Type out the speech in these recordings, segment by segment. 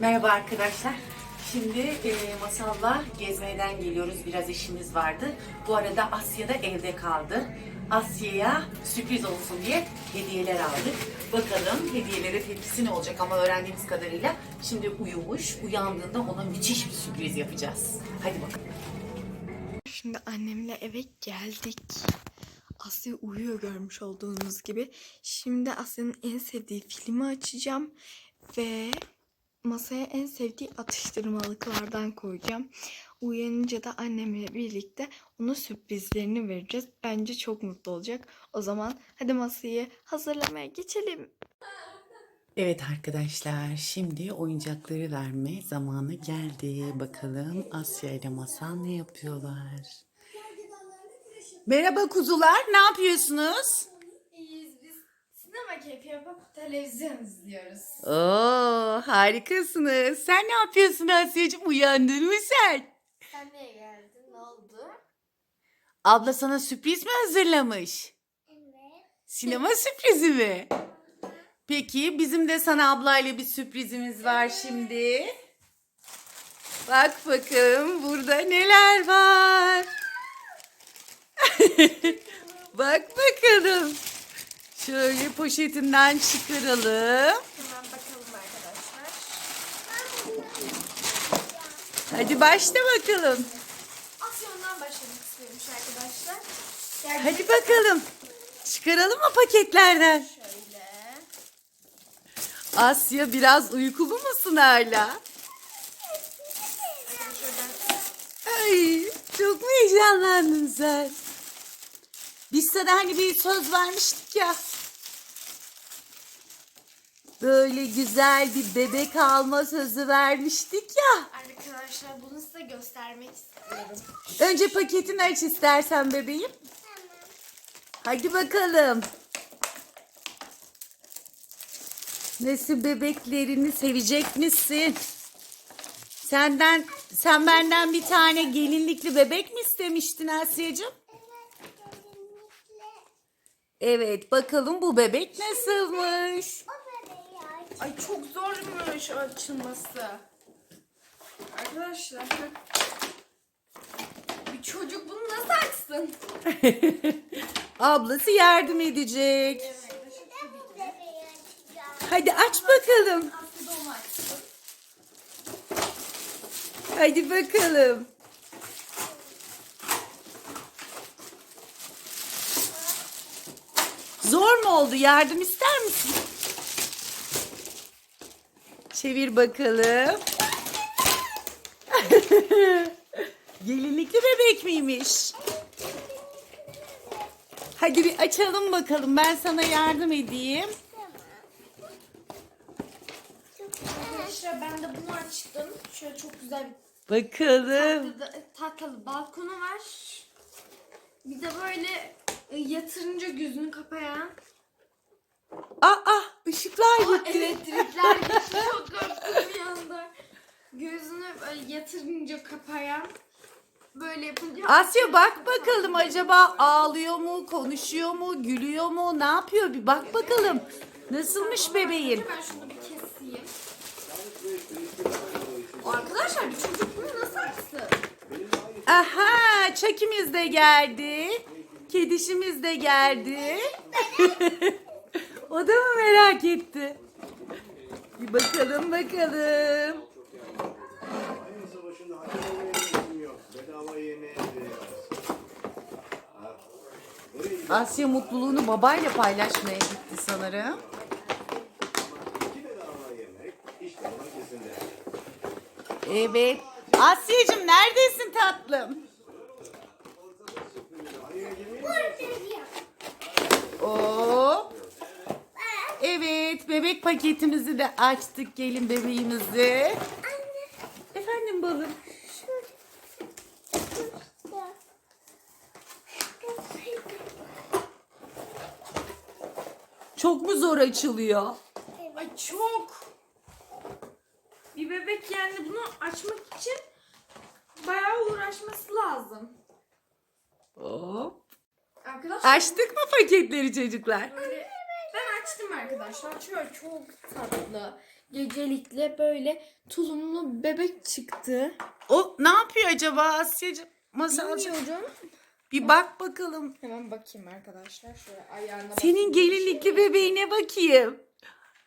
Merhaba arkadaşlar. Şimdi e, Masal'la gezmeden geliyoruz. Biraz işimiz vardı. Bu arada Asya da evde kaldı. Asya'ya sürpriz olsun diye hediyeler aldık. Bakalım hediyelere tepkisi ne olacak ama öğrendiğimiz kadarıyla şimdi uyumuş. Uyandığında ona müthiş bir sürpriz yapacağız. Hadi bakalım. Şimdi annemle eve geldik. Asya uyuyor görmüş olduğunuz gibi. Şimdi Asya'nın en sevdiği filmi açacağım. Ve masaya en sevdiği atıştırmalıklardan koyacağım. Uyanınca da annemle birlikte ona sürprizlerini vereceğiz. Bence çok mutlu olacak. O zaman hadi masayı hazırlamaya geçelim. Evet arkadaşlar şimdi oyuncakları verme zamanı geldi. Bakalım Asya ile Masal ne yapıyorlar? Merhaba kuzular ne yapıyorsunuz? Keyfi yapıp televizyon izliyoruz. Oo harikasınız. Sen ne yapıyorsun Asya'cığım uyandın mı sen? Sen niye geldin? Ne oldu? Abla sana sürpriz mi hazırlamış? Evet. Sinema sürprizi mi? Peki bizim de sana ablayla bir sürprizimiz var şimdi. Bak bakalım burada neler var. Bak bakalım. Şöyle poşetinden çıkaralım. Hemen bakalım arkadaşlar. Hadi başla bakalım. Asyon'dan başlamak istiyormuş arkadaşlar. Gel Hadi bakalım. Çıkaralım mı paketlerden? şöyle. Asya biraz uykulu musun hala? Ay çok mu heyecanlandın sen? Biz sana hani bir söz vermiştik ya. Böyle güzel bir bebek alma sözü vermiştik ya. arkadaşlar bunu size göstermek istiyorum. Önce paketini aç istersen bebeğim. Hadi bakalım. Nasıl bebeklerini sevecek misin? Senden, sen benden bir tane gelinlikli bebek mi istemiştin Asya'cığım? Evet, bakalım bu bebek nasılmış? Ay çok zormuş açılması. Arkadaşlar. Bir çocuk bunu nasıl açsın? Ablası yardım edecek. Hadi aç bakalım. Hadi bakalım. Zor mu oldu? Yardım ister misin? Çevir bakalım. Gelinlikli bebek miymiş? Hadi bir açalım bakalım. Ben sana yardım edeyim. Arkadaşlar ben de bunu açtım. Şöyle çok güzel bir Bakalım. tatlı, tatlı balkonu var. Bir de böyle e, yatırınca gözünü kapayan Aa, ışıklar gitti. elektrikler gitti. Çok korktum bir anda. Gözünü böyle yatırınca kapayan böyle yapınca Asya bak bakalım acaba ağlıyor mu, konuşuyor mu, gülüyor mu, ne yapıyor bir bak bakalım. Nasılmış bebeğin? Ben şunu bir keseyim. Arkadaşlar bir çocuk bunu nasıl açsın? Aha, çekimiz de geldi. Kedişimiz de geldi. O da mı merak etti? Bir bakalım bakalım. Asya mutluluğunu babayla paylaşmaya gitti sanırım. Evet. Asya'cığım neredesin tatlım? Oo. Evet, bebek paketimizi de açtık gelin bebeğimizi. Efendim balım. Çok mu zor açılıyor? Ay çok. Bir bebek yani bunu açmak için bayağı uğraşması lazım. Hop. Arkadaşlar Açtık mı paketleri çocuklar? böyle açtım arkadaşlar. Şöyle çok tatlı. gecelikle böyle tulumlu bebek çıktı. O ne yapıyor acaba Asya'cığım? Masalcığım. Bilmiyorum. Bir bak bakalım. Hemen bakayım arkadaşlar. Şöyle ayağına Senin gelinlikli bebeğine bakayım.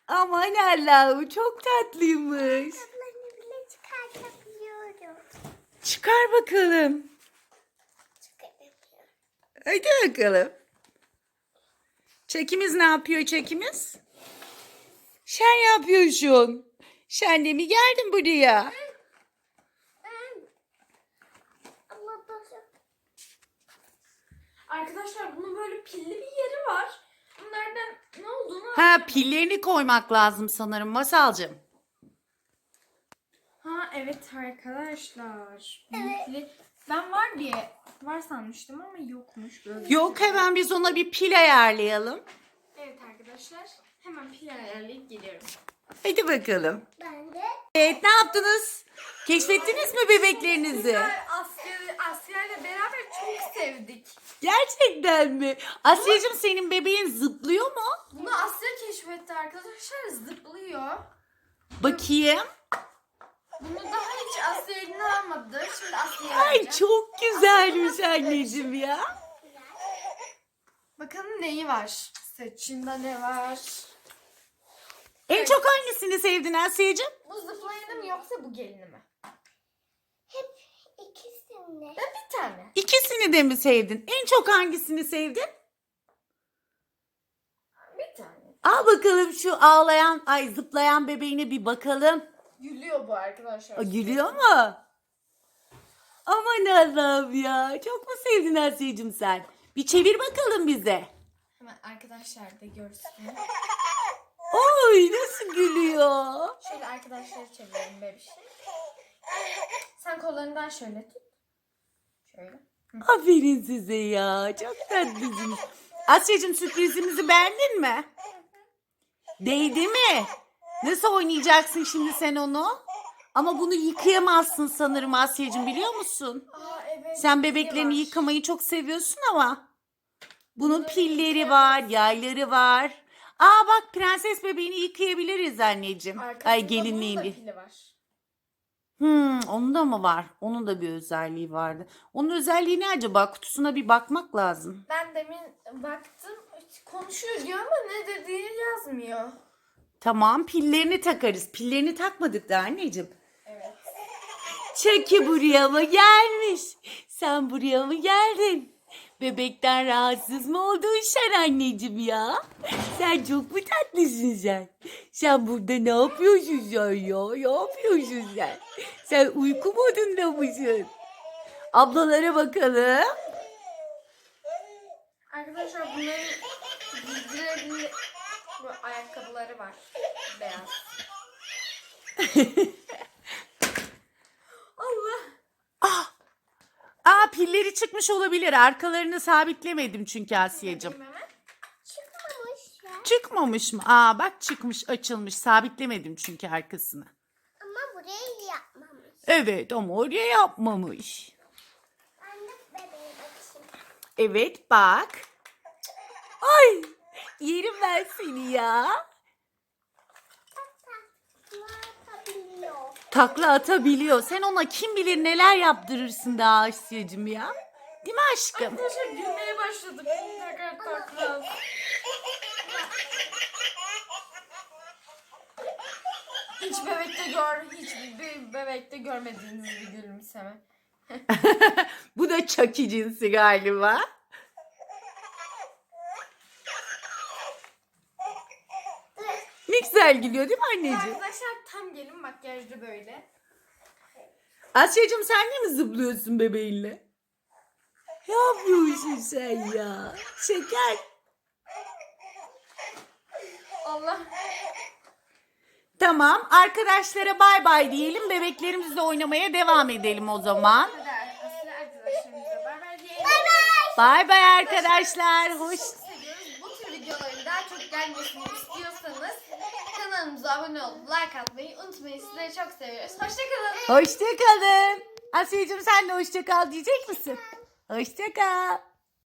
Aman Allah'ım çok tatlıymış. Kaplarını bile çıkartabiliyorum. Çıkar bakalım. Çıkartabiliyorum. Hadi bakalım. Çekimiz ne yapıyor çekimiz? Sen yapıyorsun. Sen de mi geldin buraya? Arkadaşlar bunun böyle pilli bir yeri var. Bunlardan ne olduğunu Ha pillerini koymak lazım sanırım Masalcığım. Ha evet arkadaşlar. Pilli. Ben var diye var sanmıştım ama yokmuş böyle. Yok hemen biz ona bir pil ayarlayalım. Evet arkadaşlar. Hemen pil ayarlayıp geliyorum. Hadi bakalım. Ben de Evet ne yaptınız? Keşfettiniz mi bebeklerinizi? Asya, Asya ile beraber çok sevdik. Gerçekten mi? Asya'cığım senin bebeğin zıplıyor mu? Bunu Asya keşfetti arkadaşlar. Zıplıyor. Bakayım. Bunu daha hiç Asya eline almadı. Şimdi Asya'ya Ay vereceğim. çok güzelmiş anneciğim ya. Bakalım neyi var? Saçında ne var? En çok hangisini sevdin Asya'cığım? Bu zıplayanı mı yoksa bu gelini mi? hep ikisini. Ben bir tane. İkisini de mi sevdin? En çok hangisini sevdin? Bir tane. Al bakalım şu ağlayan, ay zıplayan bebeğine bir bakalım. Gülüyor bu arkadaşlar. O gülüyor mu? Aman Allah'ım ya. Çok mu sevdin Asya'cığım sen? Bir çevir bakalım bize. Hemen arkadaşlar da görsün. Oy nasıl gülüyor. Şöyle arkadaşları çevirelim bebişim. Sen kollarından şöyle tut. Şöyle. Aferin size ya. Çok tatlısınız. Asya'cığım sürprizimizi beğendin mi? Değdi mi? Nasıl oynayacaksın şimdi sen onu? Ama bunu yıkayamazsın sanırım Asya'cığım biliyor musun? Aa evet. Sen bebeklerini Yavaş. yıkamayı çok seviyorsun ama. Bunun pilleri var, yayları var. Aa bak prenses bebeğini yıkayabiliriz anneciğim. Arkasında Ay bunun da gelinliğini. pili var. Hmm, onun da mı var? Onun da bir özelliği vardı. Onun özelliği ne acaba? Kutusuna bir bakmak lazım. Ben demin baktım konuşuyor diyor ama ne dediğini yazmıyor. Tamam pillerini takarız. Pillerini takmadık da anneciğim. Evet. Çeki buraya mı gelmiş? Sen buraya mı geldin? Bebekten rahatsız mı oldun sen anneciğim ya? Sen çok mu tatlısın sen? Sen burada ne yapıyorsun sen ya? Ne yapıyorsun sen? Sen uyku modunda mısın? Ablalara bakalım. Arkadaşlar giydirebilir bu ayakkabıları var. Beyaz. Allah. Ah! Aa pilleri çıkmış olabilir. Arkalarını sabitlemedim çünkü hemen. Çıkmamış ya. Çıkmamış mı? Aa bak çıkmış açılmış. Sabitlemedim çünkü arkasını. Ama burayı yapmamış. Evet ama oraya yapmamış. Ben de bebeğe bakayım. Evet bak. Ay yerim ben seni ya. Takla atabiliyor. Sen ona kim bilir neler yaptırırsın daha Asya'cığım ya. Değil mi aşkım? Arkadaşlar gülmeye başladık. Tekrar takla. Hiç bebekte gör, hiçbir bebekte görmediğiniz bir gülümseme. Bu da Chucky cinsi galiba. Ne güzel gülüyor değil mi anneciğim? Arkadaşlar tam gelin makyajlı böyle. Asya'cığım sen de mi zıplıyorsun bebeğinle? Ne yapıyorsun sen ya? Şeker. Allah. Tamam arkadaşlara bay bay diyelim. Bebeklerimizle oynamaya devam edelim o zaman. Hadi Aslı arkadaşlarımıza bay bay diyelim. Bay bay arkadaşlar. Hoş. seviyoruz. Bu tür videoların daha çok gelmesini istiyorsanız kanalımıza abone olup like atmayı unutmayın. Sizleri çok seviyoruz. Hoşçakalın. Hoşçakalın. Asya'cığım sen de hoşça kal diyecek misin? Hoşça kal.